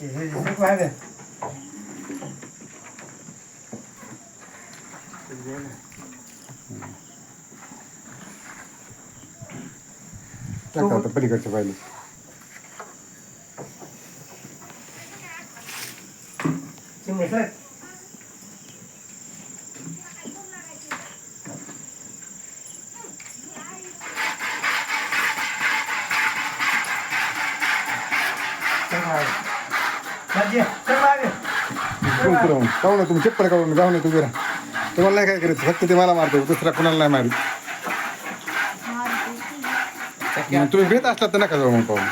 हे हे एक मागे टाका आता पलीकडच्या पाहिजे चिमणे सर तुला काढून तुम्ही चप्पल काढून जाऊ नये तुम्ही. तुम्हाला नाही काय करायचं फक्त ते मला मारतो दुसरा कोणाला नाही मारित. तुम्ही भेट असला तर नका जाऊ मग पाहून?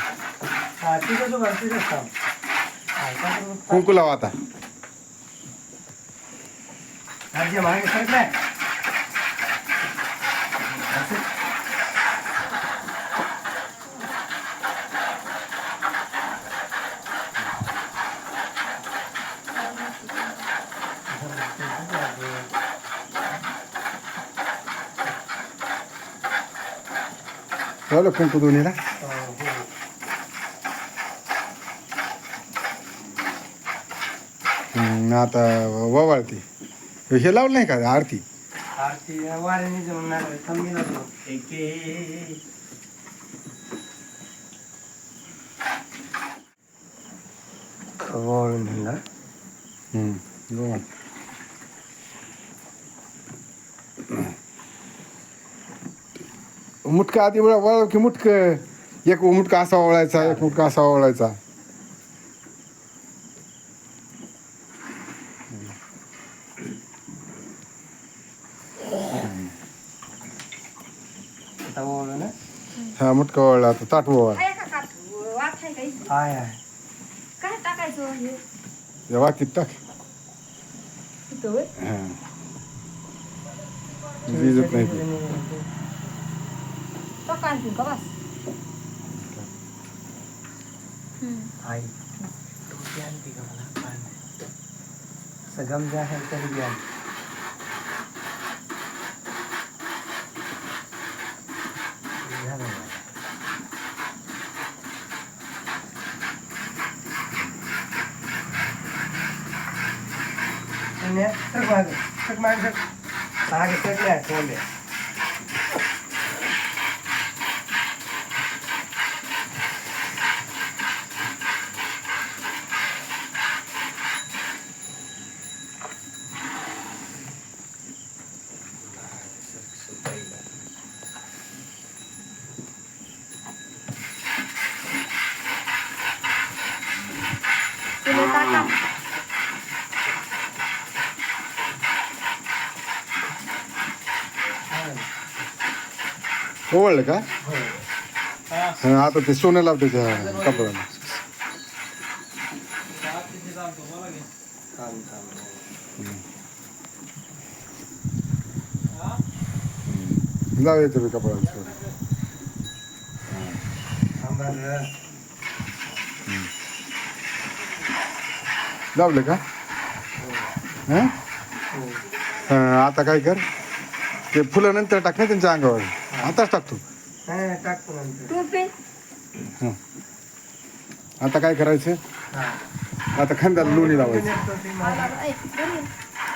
कुंकू लावा आता दाजी, मागे सरकलाय. असं. लावलं कुंकू दोन्हीला आता ववाळती हे लावलं नाही का आरती आरती वाऱ्याने जमणार आहे. थांब मी लावतो. एक एक. वळून नेला. हम्म, मुटका आधी वळ वळ की मुटक. एक मुटका असा वळायचा एक मुटका असा वळायचा. आता वळलं ना? हा मुटका वळला आता ताट आहे. काय टाकायचं हे? टाक? हा. नाही. ते. टाका आणखीन का बस? हम्म. आई, टोपी आणते का मला? काय नाही. असं गमजा आहे तरी बी आण. झालं बघा. पुण्या, सरक मागं, सरक मागं, सरक. मागं सरकल्या, कोंबड्या. तुला टाका. ओवळलं का हो. आता ते सोनं लावते त्या कपड्याला येते मी कपड्याला. लावलं का हा? हो. हा, आता काय कर ते फुलं नंतर टाक ना त्यांच्या अंगावर आताच टाकतो नाही, नाही, टाकतो नंतर. टोपी. आता काय करायचं हा. आता खांद्याला लोणी लावायचं.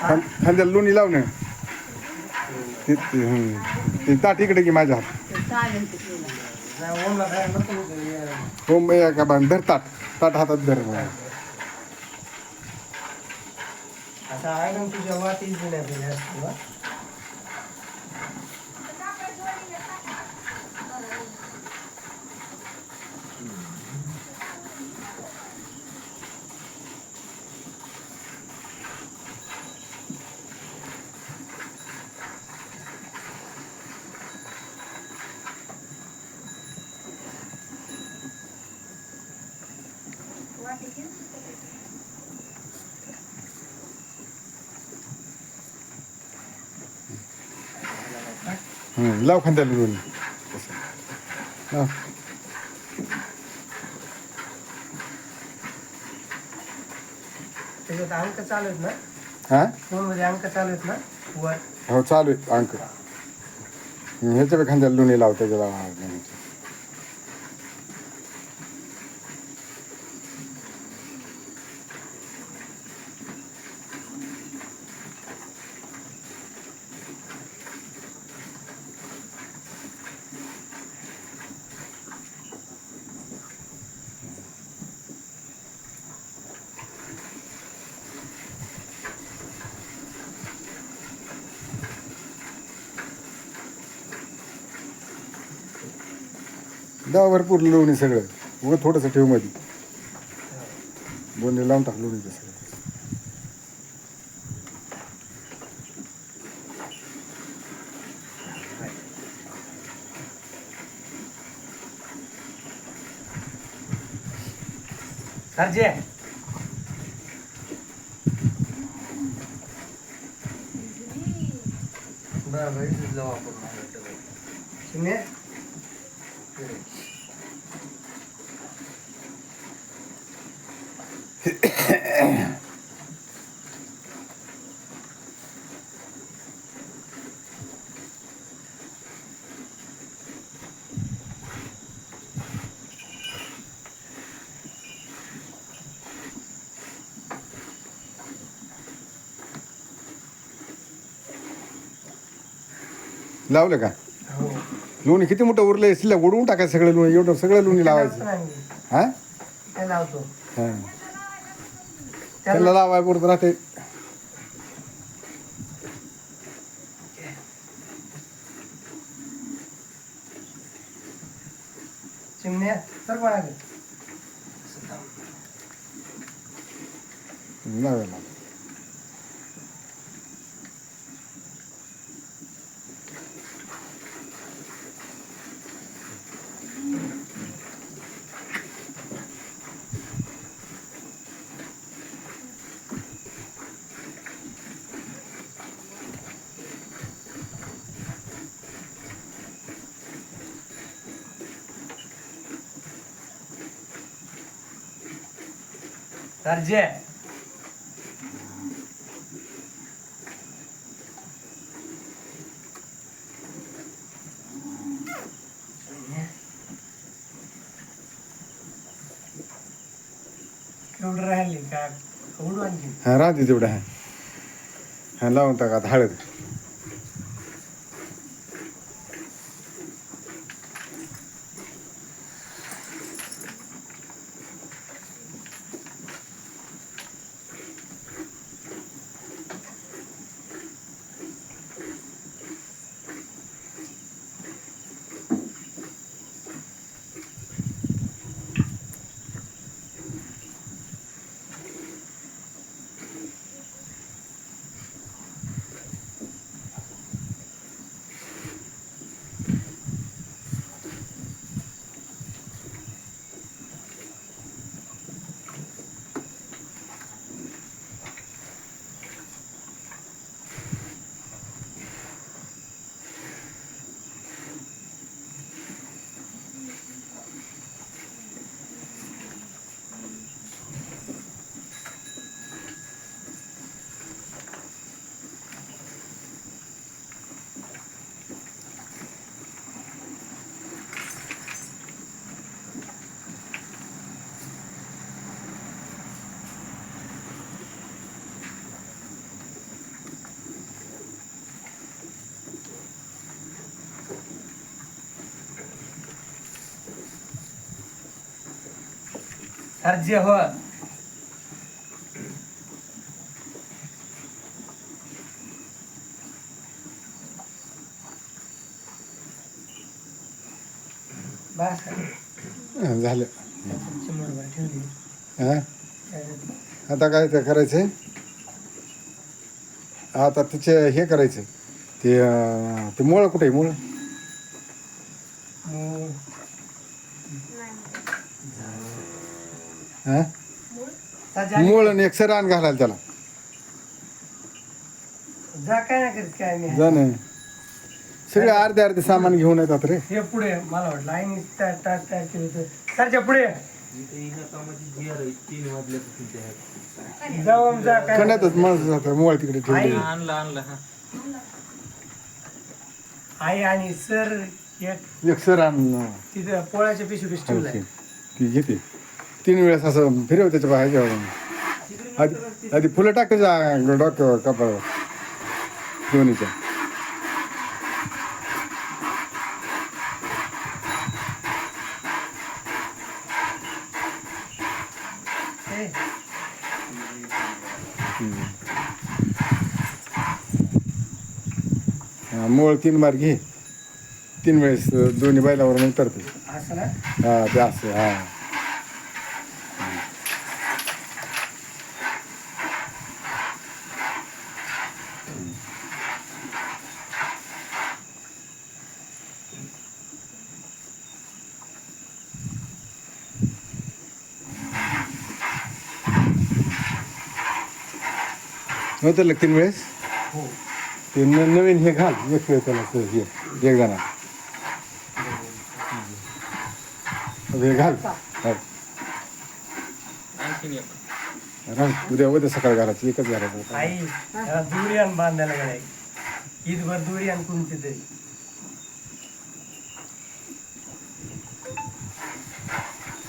खां- खांद्याला लोणी लावणं ते ते- हं. ते ताट इकडे की माझ्या हात ते चालेल ते तुला. नाही, ओमला काय नको हे. हो मग का धर ताट ताट हातात धर आता आहे ना तुझ्या वाटीच लाव खांद्याला लोणी. लाव. अंक चालू आहेत ना? हा? फोनमध्ये अंक चालू आहेत ना? वर. हो चालू आहे अंक. हं, ह्याच्या खांद्याला लोणी लाव त्याच्या दहा भरपूर लोणी सगळं. उगं थोडंसं ठेवमध्ये बोलणे लावून टाक लोणीचं सगळं. सरजे. बरं इथेच जाऊ लावलं का? हो लोणी किती मोठं उरलं शिल्लक उडवून टाकायचं सगळं लोणी एवढं सगळं लोणी लावायचं. हा? लावतो. हा. त्याला लावाय पुरतं राहते चिमण्या तर कोणा लावायला सरजे केवढं का? उडू आणखी हा राहते तेवढं. हा लावून टाका हळद. सरजे हो बस. हा, झालं. ठेवली. हा? आता काय ते करायचंय? आता तिचे हे करायचं ते अं, ते मुळ कुठे आहे? मुळ मूग हा सरजे मूळ आणि एक रान घालायला त्याला. जा काय नाही करीत काय मी जा नाही सगळे अर्धे अर्धे सामान घेऊन येतात रे. हे पुढे मला वाटलं आईने केलं सरच्या पुढे. जाऊ जा काय. कण्यातच माणूस जातं मोळ तिकडे ठेवले आणलं आणलं आई आणि सर एक एक सर आण तिथं पोळ्याच्या पिशवी पिशवी ठेवलाय ती घेते. तीन वेळेस असं फिरव त्याच्या बाहेर आधी आधी फुलं टाक त्याच्या डोक्यावर कपाळावर दोन्हीच्या मोळ तीन बार घे तीन वेळेस दोन्ही बैलावर मग तरते असं ना हा ते असं हा। नव्हतं तीन वेळेस हो ते न- नवीन हे घाल एक वेळ त्याला ते हे एक जणा हे घाल उद्या उद्या सकाळ घालायचं एकच घालायचं आई त्याला दोरी आण बांधायला गेलाय ईदभर दोरी आण कोणती तरी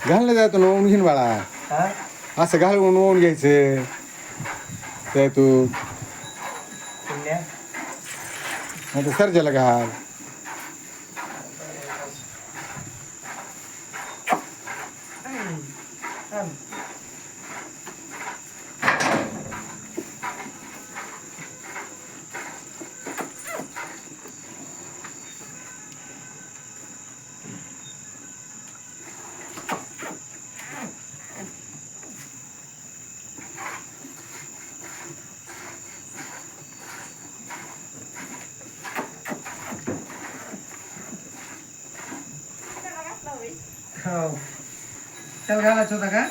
घाललं जातो ना ओवून घेईन बाळा हा असं घालून ओवून घ्यायचं ते? तू सर्जाला घाल. हो त्याला घालायचं होता का?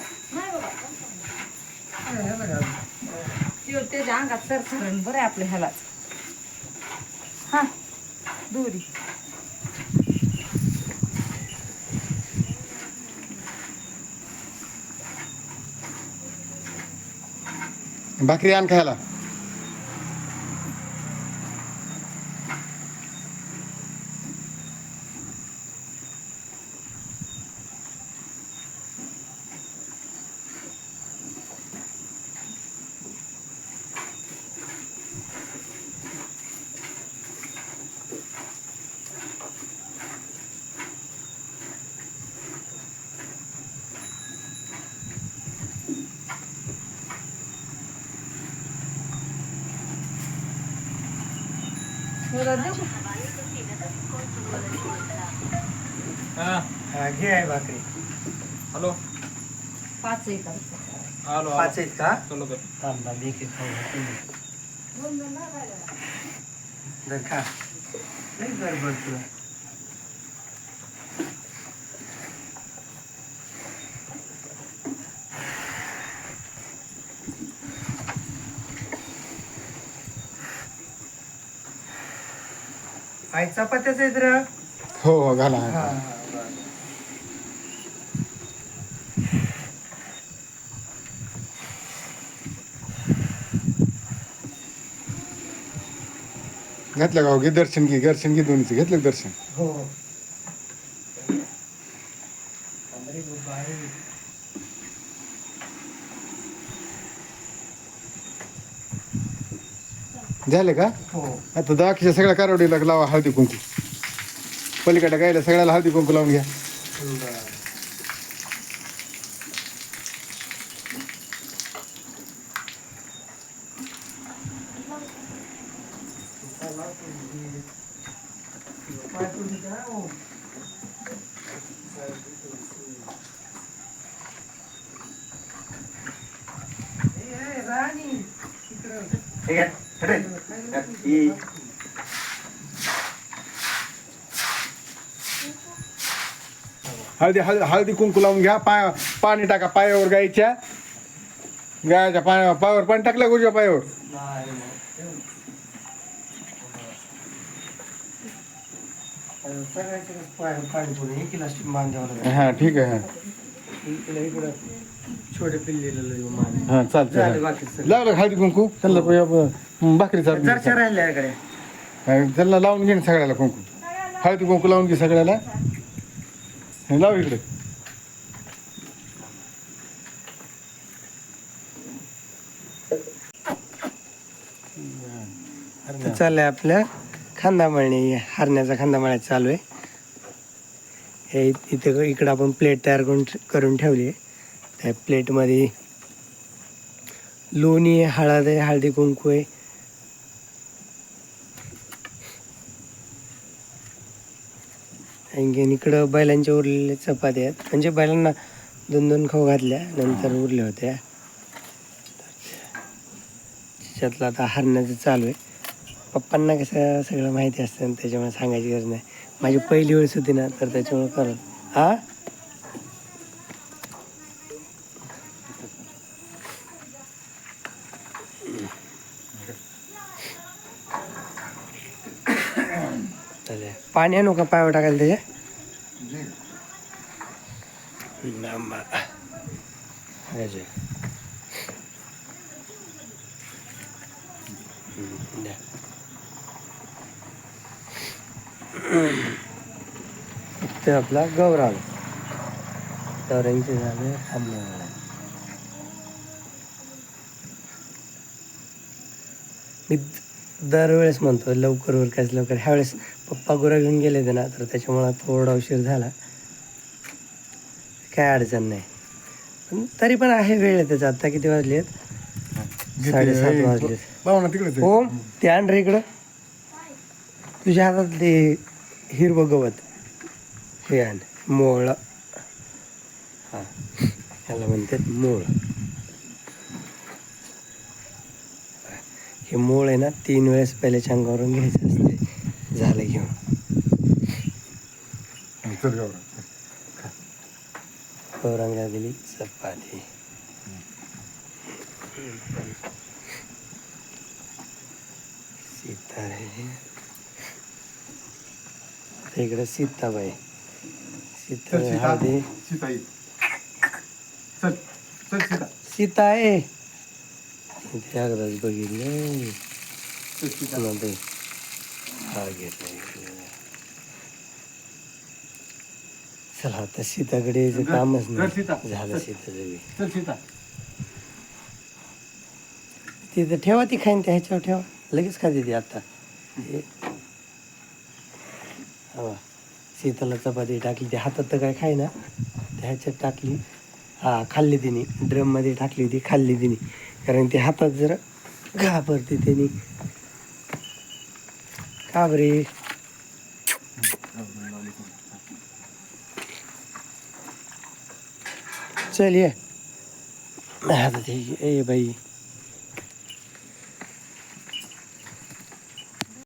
ह्याला घाल. त्याच्या अंगात सरसरण बरं आहे आपल्या ह्यालाच. हा दोरी. भाकरी आण खायला तुला देऊ का? हा, घे आहे भाकरी हॅलो हॅलो पाच आहेत का? चलो तर. थांब थांब एक एक खाऊ. खा. नाही गडबड तुला. आई चपात्याच आहेत रे. हो हो घाला. हा, घातलं का हो? घे दर्शन घे दर्शन घे दोन्हीचं. घेतलं दर्शन? हो. झाले का? हो. आता दाखीच्या सगळ्या कारवडीला लावा हळदी कुंकू. पलीकडे गायला सगळ्याला हळदी कुंकू लावून घ्या बरं. हे घ्या. अरे, ही. हळदी हळदी हळदी कुंकू लावून घ्या. पाय पाणी टाका पायावर गायच्या गायच्या पाया पायावर पाणी टाकलं का पायावर नाही मग. पाणी पुढे एक इलास्टिक लागेल हां ठीक आहे हां इकडे इकडं छोटे पिल्लेलं लय मान चालतं झालं. बाकी सगळं. लावलं का हळदी कुंकू त्यांना भाकरी चालू राहिल्या त्यांना लावून घे ना सगळ्याला कुंकू. हळदी कुंकू लावून घे सगळ्याला. हे लाव इकडे. चाललंय आपल्या खांदामळणी हरण्याचा खांदामळायचं चालू आहे. हे इथं इकडं आपण प्लेट तयार करून करून ठेवली आहे. त्या प्लेटमध्ये लोणी आहे हळद आहे हळदी कुंकू आहे. आणखीन इकडं बैलांच्या उरलेल्या चपात्या आहेत. म्हणजे बैलांना दोन दोन खाऊ घातल्या नंतर उरल्या होत्या. त्याच्यातलं आता हरण्याचं चालू आहे. पप्पांना कसं सगळं माहिती असतं आणि त्याच्यामुळे सांगायची गरज नाही. माझी पहिली वेळेस होती ना तर त्याच्यामुळे करत हा? पाणी आणू का पायावर टाकायला त्याच्या ते आपला गौरांग. गौरांगचे झाले मी दरवेळेस म्हणतो लवकर उरकायचं लवकर. ह्यावेळेस पप्पा गुरा घेऊन गेले होते ना तर त्याच्यामुळं थोडा उशीर झाला. काय अडचण नाही. पण तरी पण आहे वेळ आहे त्याचा. आता किती वाजले आहेत साडेसात वाजले तिकडे ते. ओम ते आण रे इकडं. तुझ्या हातात ते हिरवं गवत हे आण मोळ. हां ह्याला म्हणतात मोळ. हे मोळ आहे ना तीन वेळेस पहिल्याच्या अंगावरून घ्यायचं असते झालं घेऊन. गौरांगा दिली चपाती. सीता रे आता इकडे सीताबाई. सीता चल सीता. हळदी. सीता ये. चल चल सीता. सीता आहे इथे अगदाच बघितलं चल सीता. पुन्हा ते घेतलं चला आता सीताकडे यायचं घर- कामच घर सीता. नाही झालं सीताचं बी चल सीता. तिथं ठेवा ती खाईन त्या ह्याच्यावर ठेवा. लगेच खाते ती आता. हे हो. सीताला चपाती टाकली ती हातात तर काय खाय ना त्या ह्याच्यात टाकली. हा खाल्ली तिने. ड्रममध्ये टाकली ती खाल्ली तिने. कारण ती हातात जरा घाबरते त्याने घाबरे चल ये. आता ते ए बाई.